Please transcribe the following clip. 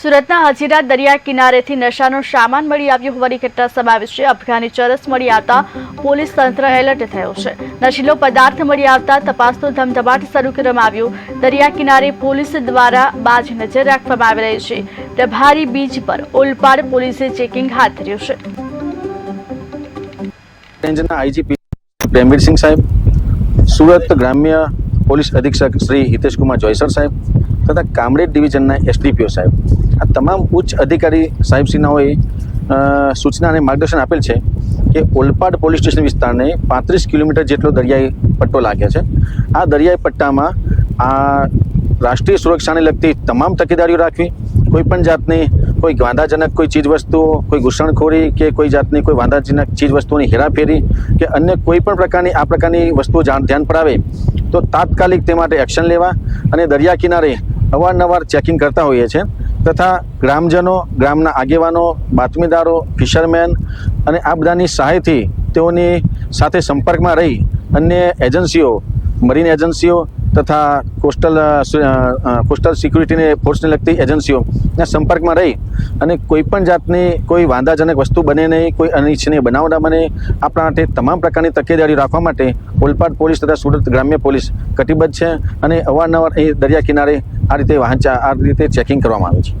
સુરતના હજીરા દરિયા કિનારેથી નશાનો સામાન મળી આવ્યો હોવાની ઘટના સમાવેશ છે. અફઘાની ચરસ મળી આવતા પોલીસ તંત્ર એલર્ટ થયો છે. નશીલો પદાર્થ મળી આવતા તપાસનો ધમધમાટ શરૂ કરવામાં આવ્યો. દરિયા કિનારે પોલીસ દ્વારા બાજ નજર રાખવામાં આવી રહી છે. પ્રભારી બીચ પર ઓલપાડ પોલીસે ચેકિંગ હાથ ધર્યું છે. રેન્જના આઈજીપી પ્રેમવીરસિંહ સાહેબ, સુરત ગ્રામ્ય પોલીસ અધિક્ષક શ્રી હિતેશકુમાર જોયસર સાહેબ તથા કામરેજ ડિવિઝનના એસડીપીઓ સાહેબ. આ તમામ ઉચ્ચ અધિકારી સાહેબસિંહાઓએ સૂચનાને માર્ગદર્શન આપેલ છે કે ઓલપાડ પોલીસ સ્ટેશન વિસ્તારને પાંત્રીસ કિલોમીટર જેટલો દરિયાઈ પટ્ટો લાગે છે. આ દરિયાઈ પટ્ટામાં આ રાષ્ટ્રીય સુરક્ષાને લગતી તમામ તકેદારીઓ રાખવી, કોઈ પણ જાતની કોઈ વાંધાજનક કોઈ ચીજવસ્તુઓ કોઈ ઘૂસણખોરી કે કોઈ જાતની કોઈ વાંધાજનક ચીજ વસ્તુઓની હેરાફેરી કે અન્ય કોઈ પણ પ્રકારની આ પ્રકારની વસ્તુઓ ધ્યાન પર આવે તો તાત્કાલિક તે માટે એક્શન લેવા અને દરિયા કિનારે અવારનવાર ચેકિંગ કરતા હોઈએ છીએ. તથા ગ્રામજનો, ગ્રામના આગેવાનો, બાતમીદારો, ફિશરમેન અને આ બધાની સહાયથી તેઓની સાથે સંપર્કમાં રહી અન્ય એજન્સીઓ, મરીન એજન્સીઓ તથા કોસ્ટલ કોસ્ટલ સિક્યુરિટીને, ફોર્સને લગતી એજન્સીઓના સંપર્કમાં રહી અને કોઈ પણ જાતની કોઈ વાંધાજનક વસ્તુ બને નહીં, કોઈ અનિચ્છનીય બનાવ ના બને, આપણા માટે તમામ પ્રકારની તકેદારી રાખવા માટે ઓલપાડ પોલીસ તથા સુરત ગ્રામ્ય પોલીસ કટિબદ્ધ છે અને અવારનવાર એ દરિયા કિનારે આ રીતે વાહન આ રીતે ચેકિંગ કરવામાં આવે છે.